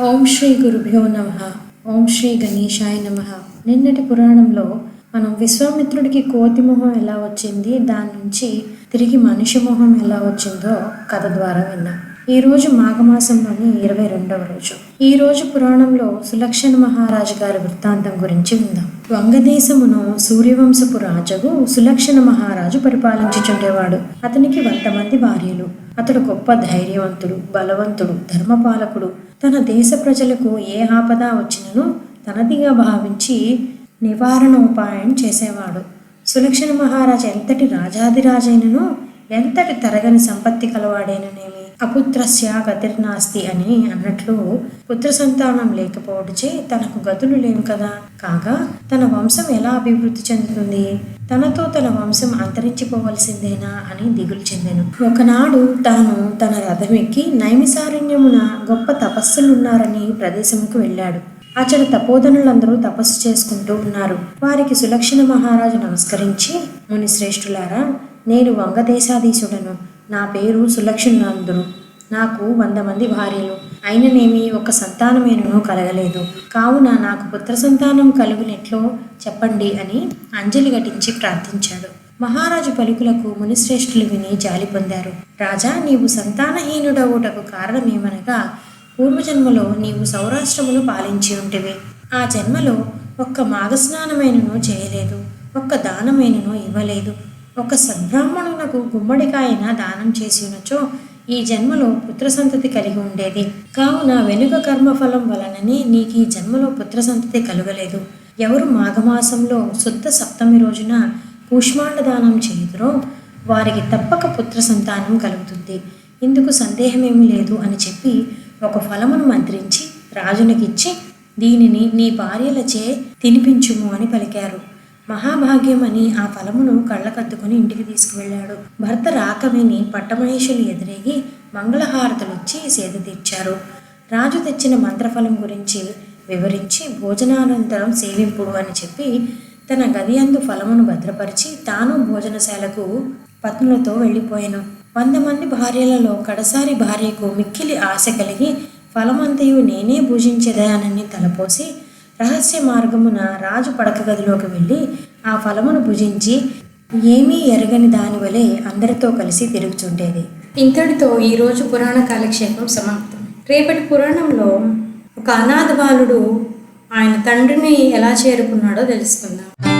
ఓం శ్రీ గురుభ్యో నమ. ఓం శ్రీ గణేశాయ నమ. నిన్నటి పురాణంలో మనం విశ్వామిత్రుడికి కోతి మొహం ఎలా వచ్చింది దాని నుంచి తిరిగి మనిషి మొహం ఎలా వచ్చిందో కథ ద్వారా విన్నాం. ఈ రోజు మాఘమాసంలోని ఇరవై రెండవ రోజు. ఈ రోజు పురాణంలో సులక్షణ మహారాజు గారి వృత్తాంతం గురించి విందాం. వంగదేశమును సూర్యవంశపు రాజగు సులక్షణ మహారాజు పరిపాలించుచుండేవాడు. అతనికి వంద మంది భార్యలు. అతడు గొప్ప ధైర్యవంతుడు బలవంతుడు ధర్మపాలకుడు. తన దేశ ప్రజలకు ఏ ఆపద వచ్చినను తనదిగా భావించి నివారణ ఉపాయం చేసేవాడు. సులక్షణ మహారాజు ఎంతటి రాజాదిరాజైనను ఎంతటి తరగని సంపత్తి కలవాడైననేమి అపుత్రస్య గతిర్నాస్తి అని అన్నట్లు పుత్ర సంతానం లేకపోవటచే తనకు గతులు లేవు కదా. కాగా తన వంశం ఎలా అభివృద్ధి చెందుతుంది? తనతో తన వంశం అంతరించిపోవలసిందేనా అని దిగులు చెందాను. ఒకనాడు తాను తన రథమెక్కి నైమిసారణ్యమున గొప్ప తపస్సులున్నారని ప్రదేశముకు వెళ్ళాడు. అచ్చట తపోధనులందరూ తపస్సు చేసుకుంటూ ఉన్నారు. వారికి సులక్షణ మహారాజు నమస్కరించి ముని శ్రేష్ఠులారా నేను వంగదేశాధీశుడను. నా పేరు సులక్షణాందుడు నాకు వంద మంది భార్యలు. అయిననేమి ఒక సంతానమేనను కలగలేదు. కావున నాకు పుత్ర సంతానం కలుగునెట్లో చెప్పండి అని అంజలి ఘటించి ప్రార్థించాడు. మహారాజు పలుకులకు మునిశ్రేష్ఠులు విని జాలి పొందారు. రాజా నీవు సంతానహీనుడవుటకు కారణమేమనగా పూర్వజన్మలో నీవు సౌరాష్ట్రమును పాలించి ఉంటివి. ఆ జన్మలో ఒక్క మాఘస్నానమైనను చేయలేదు. ఒక్క దానమైనను ఇవ్వలేదు. ఒక సద్బ్రాహ్మణునకు గుమ్మడికాయన దానం చేసినచో ఈ జన్మలో పుత్ర సంతతి కలిగి ఉండేది. కావున వెనుక కర్మఫలం వలననే నీకు ఈ జన్మలో పుత్ర సంతతి కలుగలేదు. ఎవరు మాఘమాసంలో శుద్ధ సప్తమి రోజున కూష్మాండ దానం చేయుదురో వారికి తప్పక పుత్ర సంతానం కలుగుతుంది. ఇందుకు సందేహమేమీ లేదు అని చెప్పి ఒక ఫలమును మంత్రించి రాజునికిచ్చి దీనిని నీ భార్యలచే తినిపించుము అని పలికారు. మహాభాగ్యం అని ఆ ఫలమును కళ్ళకద్దుకుని ఇంటికి తీసుకువెళ్ళాడు. భర్త రాక విని పట్టమహేషులు ఎదురేగి మంగళహారతులిచ్చి సేద తీర్చారు. రాజు తెచ్చిన మంత్రఫలం గురించి వివరించి భోజనానంతరం సేవింపుడు అని చెప్పి తన గది అందు ఫలమును భద్రపరిచి తాను భోజనశాలకు పత్నులతో వెళ్ళిపోయాను. వంద మంది భార్యలలో కడసారి భార్యకు మిక్కిలి ఆశ కలిగి ఫలమంతయు నేనే భుజించేదనని తలపోసి రహస్య మార్గమున రాజు పడక గదిలోకి వెళ్ళి ఆ ఫలమును భుజించి ఏమీ ఎరగని దాని వలె అందరితో కలిసి తిరుగుచుండేది. ఇంతటితో ఈరోజు పురాణ కాలక్షేపం సమాప్తం. రేపటి పురాణంలో ఒక అనాథ బాలుడు ఆయన తండ్రిని ఎలా చేరుకున్నాడో తెలుసుకుందాం.